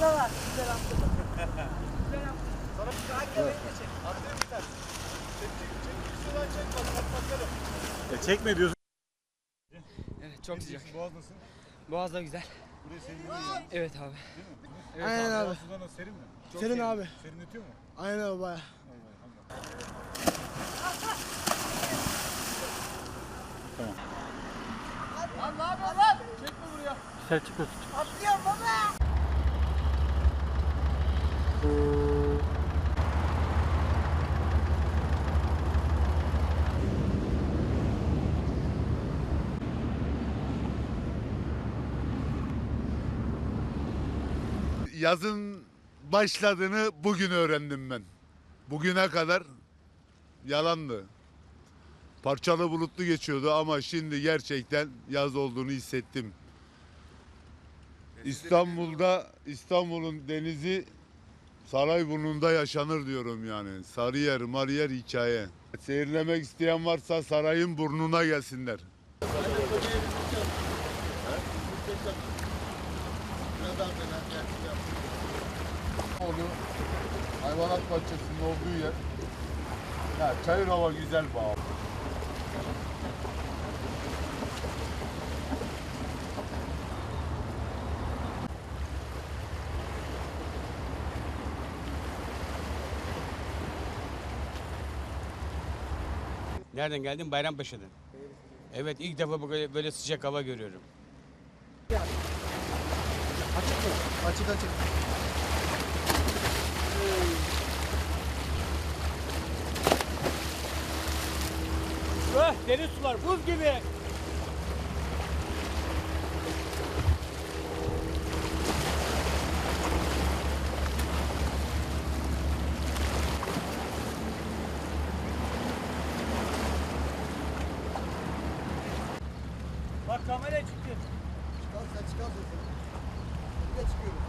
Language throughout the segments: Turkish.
fazla var. Güzel yaptın. E, çekme diyorsun. Evet çok sıcak. Boğaz nasıl? Boğaz da güzel. Buraya serinliyor. Evet abi. Evet Aynen abi. Boğaz sudan serin mi? Çok Serin abi. Serinletiyor mu? Aynen abi baya. Atlıyorum baba. Yazın başladığını bugün öğrendim ben. Bugüne kadar yalandı. Parçalı bulutlu geçiyordu ama şimdi gerçekten yaz olduğunu hissettim. İstanbul'da İstanbul'un denizi Sarayburnu'nda yaşanır diyorum yani. Sarıyer, Mariyer hikaye. Seyirlemek isteyen varsa sarayın burnuna gelsinler. Onu hayvanat bahçesinin olduğu yer. Ya çayır hava güzel bağ. Nereden geldim? Bayrampaşa'dan. Evet ilk defa böyle, böyle sıcak hava görüyorum. Açık açık. Öh deniz sular buz gibi. Kamera çıktı. Çıkar sen çıkarsın. Bir de çıkıyorum.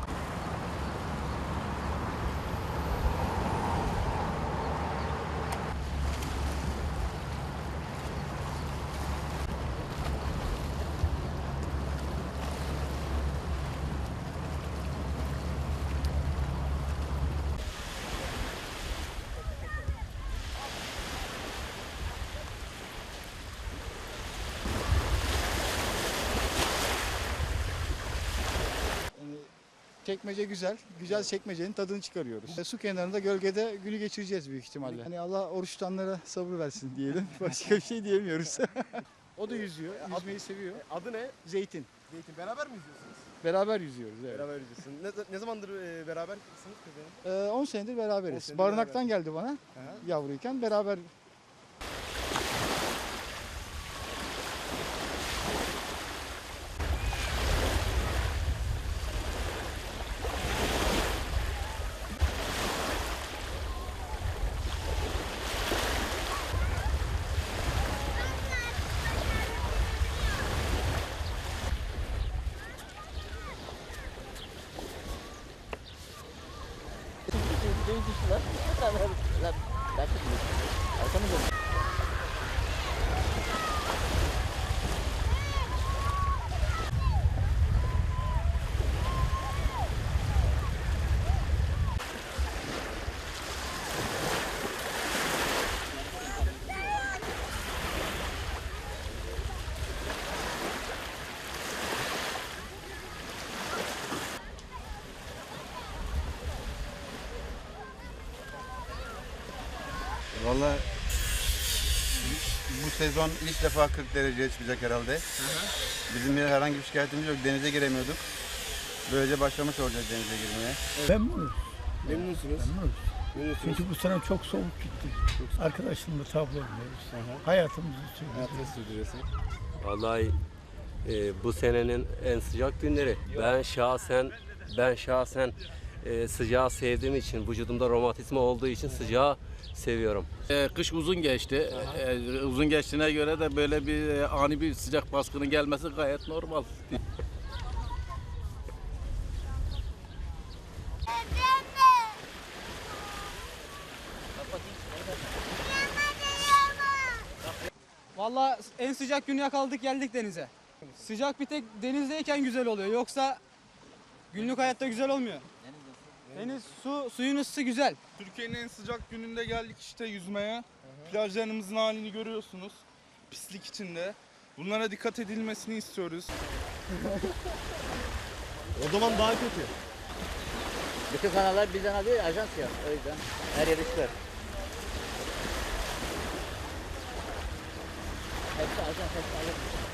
Çekmece güzel. Güzel çekmecenin tadını çıkarıyoruz. E, Su kenarında gölgede günü geçireceğiz büyük ihtimalle. Hani Allah oruç tutanlara sabır versin diyelim. Başka bir şey diyemiyoruz. o da yüzüyor. Yüzmeyi seviyor. Adı ne? Zeytin. Zeytin. Beraber mi yüzüyorsunuz? Beraber yüzüyoruz. Evet. Beraber yüzüyorsun. Ne, ne zamandır e, berabersiniz kızım? Ee, 10 senedir beraberiz. 10 senedir Barınaktan geldi bana Aha. yavruyken beraber sich lassen. Valla bu sezon ilk defa 40 dereceye çıkacak herhalde. Bizim bir herhangi bir şikayetimiz yok. Denize giremiyorduk. Böylece başlamış olacağız denize girmeye. Memnunuz. Memnunsunuz. Memnunuz. Memnunsunuz. Çünkü bu sene çok soğuk gitti. Arkadaşımla tablo oynuyoruz. Hayatımızı sürdürüyoruz. Hayatını sürdürüyorsunuz. Vallahi e, bu senenin en sıcak günleri. Ben şahsen ben şahsen e, sıcağı sevdiğim için vücudumda romatizma olduğu için sıcağı seviyorum. Ee, kış uzun geçti. Ee, uzun geçtiğine göre de böyle bir e, ani bir sıcak baskının gelmesi gayet normal. Valla en sıcak günü yakaladık geldik denize. Sıcak bir tek denizdeyken güzel oluyor. Yoksa Günlük hayatta güzel olmuyor. Deniz su suyun ısısı güzel. Türkiye'nin en sıcak gününde geldik işte yüzmeye. Plajlarımızın halini görüyorsunuz. Pislik içinde. Bunlara dikkat edilmesini istiyoruz. O zaman daha kötü. Bütün kanallar bizden alıyor ya, ajans ya. O yüzden her yere çıkar. Hepsi ajans, hepsi ajans.